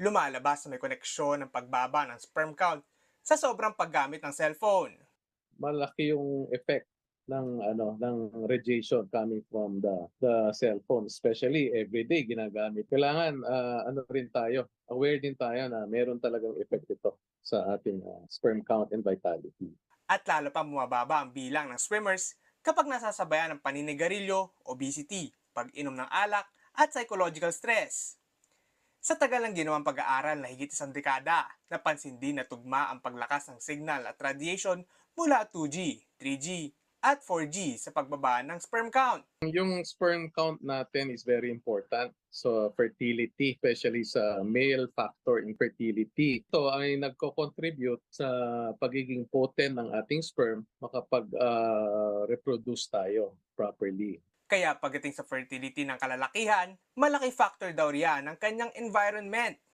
lumalabas na may koneksyon ng pagbaba ng sperm count sa sobrang paggamit ng cellphone. malaki yung effect ng ano ng radiation coming from the the cellphone especially everyday ginagamit kailangan ah, ano rin tayo aware din tayo na meron talagang effect ito sa ating ah, sperm count and vitality At lalo pa bumababa ang bilang ng swimmers kapag nasasabayan ng paninigarilyo, obesity, pag-inom ng alak, at psychological stress. Sa tagal ng ginawang pag-aaral na higit isang dekada, napansin din na tugma ang paglakas ng signal at radiation mula 2G, 3G, at 4G sa pagbaba ng sperm count. yung sperm count natin is very important so fertility especially sa male factor in fertility ito ay nagko-contribute sa pagiging potent ng ating sperm makapag ah, reproduce tayo properly Kaya pagdating sa fertility ng kalalakihan, malaki factor daw riyan ang kanyang environment.